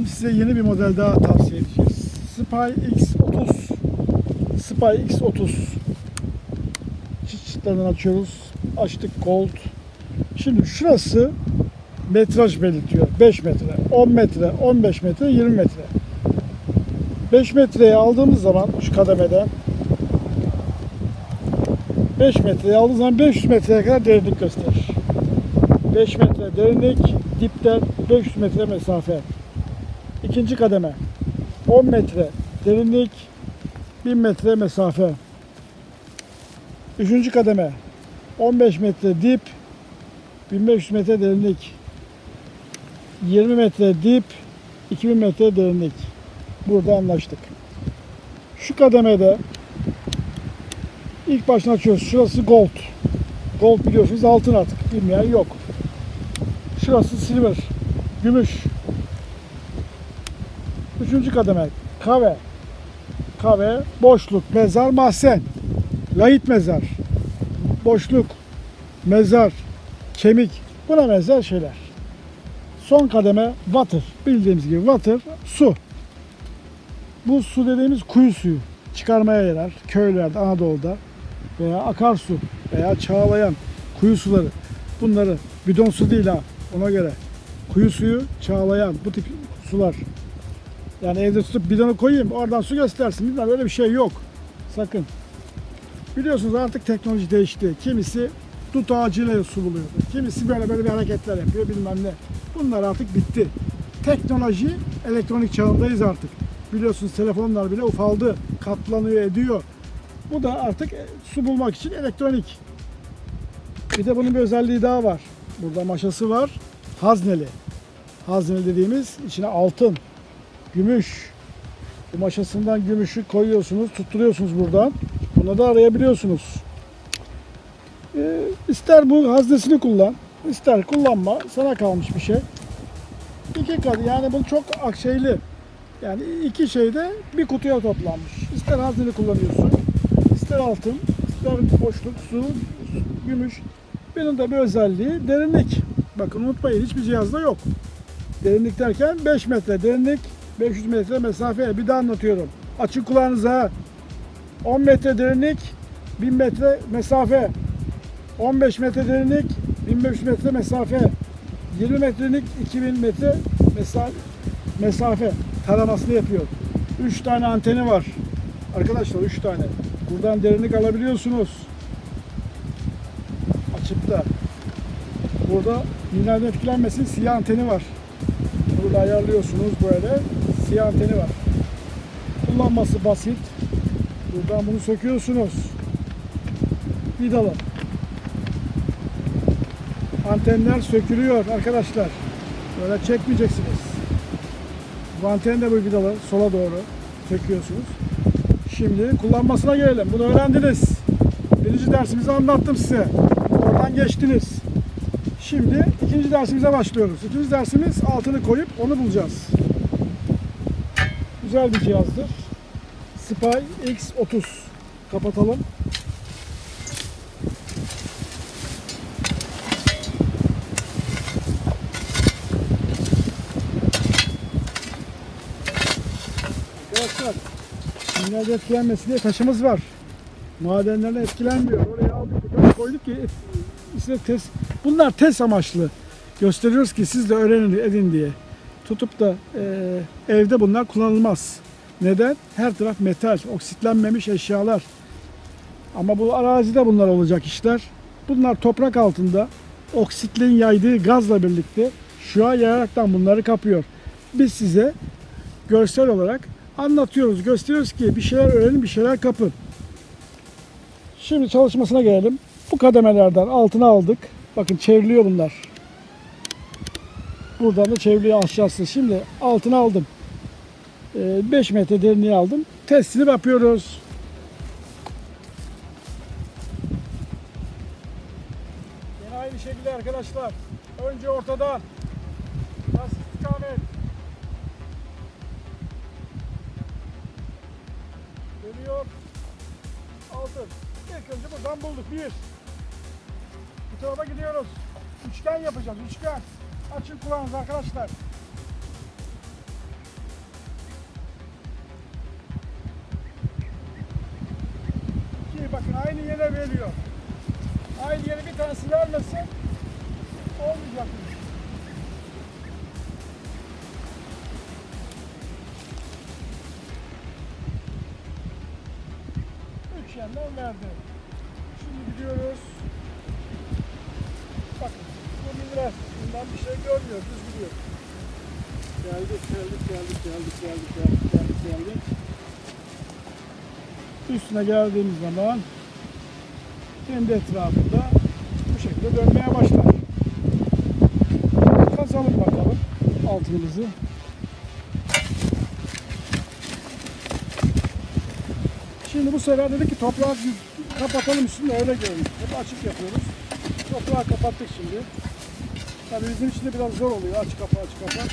Şimdi size yeni bir model daha tavsiye edeceğiz. Spy X30. Spy X30. Çıt çıtlarını açıyoruz. Açtık Gold. Şimdi şurası metraj belirtiyor. 5 metre, 10 metre, 15 metre, 20 metre. 5 metreye aldığımız zaman şu kademeden 5 metreye aldığımız zaman 500 metreye kadar derinlik gösterir. 5 metre derinlik, dipten 500 metre mesafe. İkinci kademe 10 metre derinlik, 1000 metre mesafe. Üçüncü kademe 15 metre dip, 1500 metre derinlik. 20 metre dip, 2000 metre derinlik. Burada anlaştık. Şu kademede ilk baştan açıyoruz. Şurası gold. Gold biliyorsunuz altın artık. Bilmeyen yok. Şurası silver. Gümüş. Üçüncü kademe kahve. Kahve, boşluk, mezar, mahzen. Lahit mezar. Boşluk, mezar, kemik. Buna benzer şeyler. Son kademe water. Bildiğimiz gibi water su. Bu su dediğimiz kuyu suyu. Çıkarmaya yarar. Köylerde, Anadolu'da veya akarsu veya çağlayan kuyu suları. Bunları bidon su değil ha ona göre. Kuyu suyu, çağlayan bu tip sular. Yani evde tutup bidonu koyayım oradan su göstersin. Bilmem öyle bir şey yok. Sakın. Biliyorsunuz artık teknoloji değişti. Kimisi dut ağacıyla su buluyor. Kimisi böyle böyle bir hareketler yapıyor bilmem ne. Bunlar artık bitti. Teknoloji elektronik çağındayız artık. Biliyorsunuz telefonlar bile ufaldı. Katlanıyor ediyor. Bu da artık e, su bulmak için elektronik. Bir de bunun bir özelliği daha var. Burada maşası var. Hazneli. Hazneli dediğimiz içine altın, gümüş. Bu maşasından gümüşü koyuyorsunuz, tutturuyorsunuz buradan. Bunu da arayabiliyorsunuz. Ee, ister bu haznesini kullan, ister kullanma. Sana kalmış bir şey. İki kat yani bu çok akşeyli. Yani iki şeyde bir kutuya toplanmış. İster hazneli kullanıyorsun, ister altın, ister boşluk, su, gümüş. Bunun da bir özelliği derinlik. Bakın unutmayın hiçbir cihazda yok. Derinlik derken 5 metre derinlik, 500 metre mesafe. Bir daha anlatıyorum. Açın kulağınıza. 10 metre derinlik, 1000 metre mesafe. 15 metre derinlik, 1500 metre mesafe. 20 metre derinlik, 2000 metre mesafe. mesafe taramasını yapıyor. 3 tane anteni var. Arkadaşlar 3 tane. Buradan derinlik alabiliyorsunuz. Açıp da. Burada mineralden etkilenmesin siyah anteni var. Burada ayarlıyorsunuz böyle. Siyah anteni var. Kullanması basit. Buradan bunu söküyorsunuz. Vidalı. Antenler sökülüyor arkadaşlar. Böyle çekmeyeceksiniz. Bu anten de bu vidalı sola doğru söküyorsunuz. Şimdi kullanmasına gelelim. Bunu öğrendiniz. Birinci dersimizi anlattım size. Oradan geçtiniz. Şimdi ikinci dersimize başlıyoruz. İkinci dersimiz altını koyup onu bulacağız. Güzel bir cihazdır. Spy X30. Kapatalım. Arkadaşlar Mineralde etkilenmesi diye taşımız var. Madenlerden etkilenmiyor. Oraya aldık, koyduk ki işte test, bunlar test amaçlı. Gösteriyoruz ki siz de öğrenin edin diye. Tutup da e, evde bunlar kullanılmaz. Neden? Her taraf metal, oksitlenmemiş eşyalar. Ama bu arazide bunlar olacak işler. Bunlar toprak altında oksitlerin yaydığı gazla birlikte şu an yayaraktan bunları kapıyor. Biz size görsel olarak anlatıyoruz, gösteriyoruz ki bir şeyler öğrenin, bir şeyler kapın. Şimdi çalışmasına gelelim. Bu kademelerden altına aldık. Bakın çevriliyor bunlar. Buradan da çevriliyor aşağısı. Şimdi altına aldım. 5 metre derinliğe aldım. Testini yapıyoruz. Yine aynı şekilde arkadaşlar. Önce ortadan. Nasıl istikamet. Geliyor. Altın. İlk önce buradan bulduk. Bir. Bu tarafa gidiyoruz. Üçgen yapacağız. Üçgen. Açın kulağınızı arkadaşlar. Ki bakın aynı yere veriyor. Aynı yere bir tanesi vermesin olmayacak. Üç yandan verdi. Şimdi gidiyoruz. Bakın bu biraz Bundan bir şey görmüyor. Düz gidiyor. Geldik, geldik, geldik, geldik, geldik, geldik, geldik, geldik. Üstüne geldiğimiz zaman kendi etrafında bu şekilde dönmeye başlar. Kazalım bakalım altınımızı. Şimdi bu sefer dedik ki toprağı kapatalım üstünde öyle görün. Hep açık yapıyoruz. Toprağı kapattık şimdi. Tabii bizim için de biraz zor oluyor. Aç kapa aç kapa.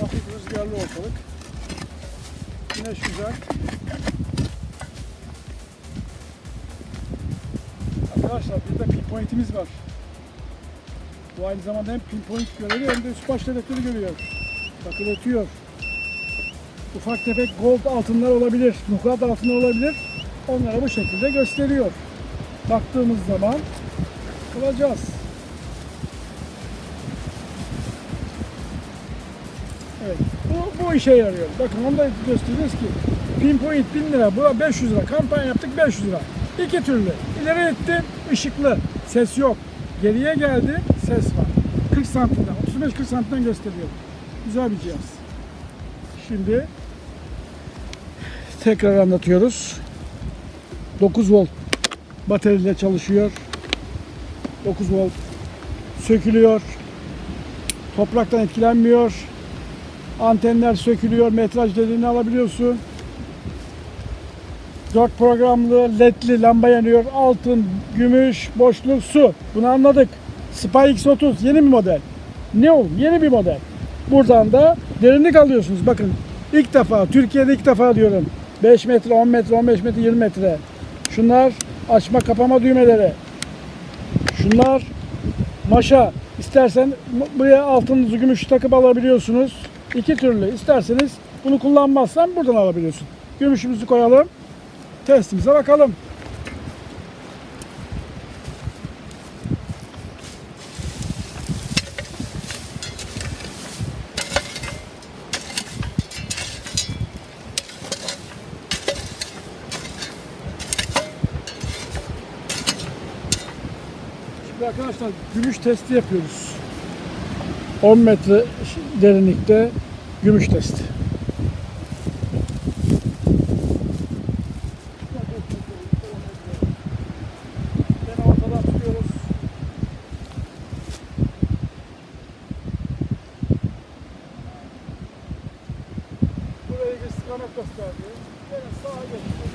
Hafif rüzgarlı ortalık. Güneş güzel. Arkadaşlar bir de pinpointimiz var. Bu aynı zamanda hem pinpoint görevi hem de üst baş dedekleri görüyor. Bakın ötüyor. Ufak tefek gold altınlar olabilir, nukat altınlar olabilir. Onlara bu şekilde gösteriyor. Baktığımız zaman kılacağız. Evet. Bu, bu işe yarıyor. Bakın onu da gösteriyoruz ki pinpoint 1000 lira, bu 500 lira. Kampanya yaptık 500 lira. İki türlü. İleri etti, ışıklı. Ses yok. Geriye geldi, ses var. 40 santimden, 35-40 santimden gösteriyor. Güzel bir cihaz. Şimdi tekrar anlatıyoruz. 9 volt bataryayla çalışıyor. 9 volt sökülüyor. Topraktan etkilenmiyor. Antenler sökülüyor. Metraj dediğini alabiliyorsun. 4 programlı ledli lamba yanıyor. Altın, gümüş, boşluk, su. Bunu anladık. Spy X30 yeni bir model. Neon yeni bir model. Buradan da derinlik alıyorsunuz. Bakın ilk defa Türkiye'de ilk defa diyorum. 5 metre, 10 metre, 15 metre, 20 metre. Şunlar açma kapama düğmeleri. Şunlar maşa. İstersen buraya altınızı gümüş takıp alabiliyorsunuz. İki türlü. İsterseniz bunu kullanmazsan buradan alabiliyorsun. Gümüşümüzü koyalım. Testimize bakalım. Şimdi arkadaşlar gümüş testi yapıyoruz. 10 metre derinlikte gümüş testi. Buraya bir istikamet gösterdi. Gene sağa geçti.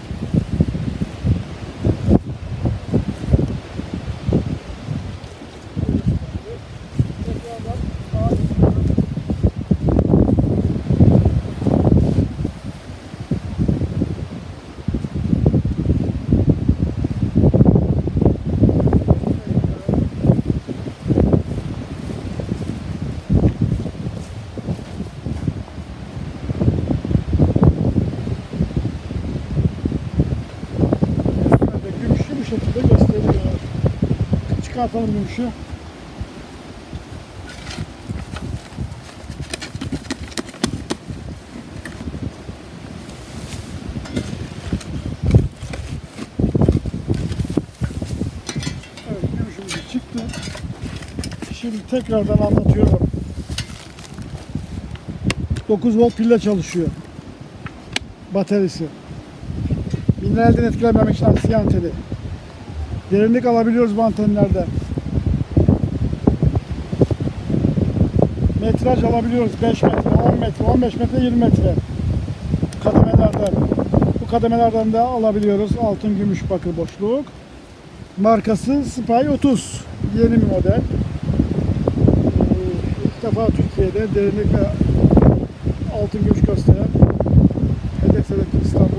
Tekrardan sağa geçiyoruz. Üstüne de gümüşü bu şekilde gösteriyor. Çıkartalım gümüşü. Şimdi tekrardan anlatıyorum. 9 volt pille çalışıyor. Bataryası. Mineralden etkilenmemek için anti anteni. Derinlik alabiliyoruz bu antenlerde. Metraj alabiliyoruz 5 metre, 10 metre, 15 metre, 20 metre kademelerden. Bu kademelerden de alabiliyoruz altın, gümüş, bakır boşluk. Markası Spy 30. Yeni bir model. İlk defa Türkiye'de derinlik ve altın gümüş gösteren Hedef İstanbul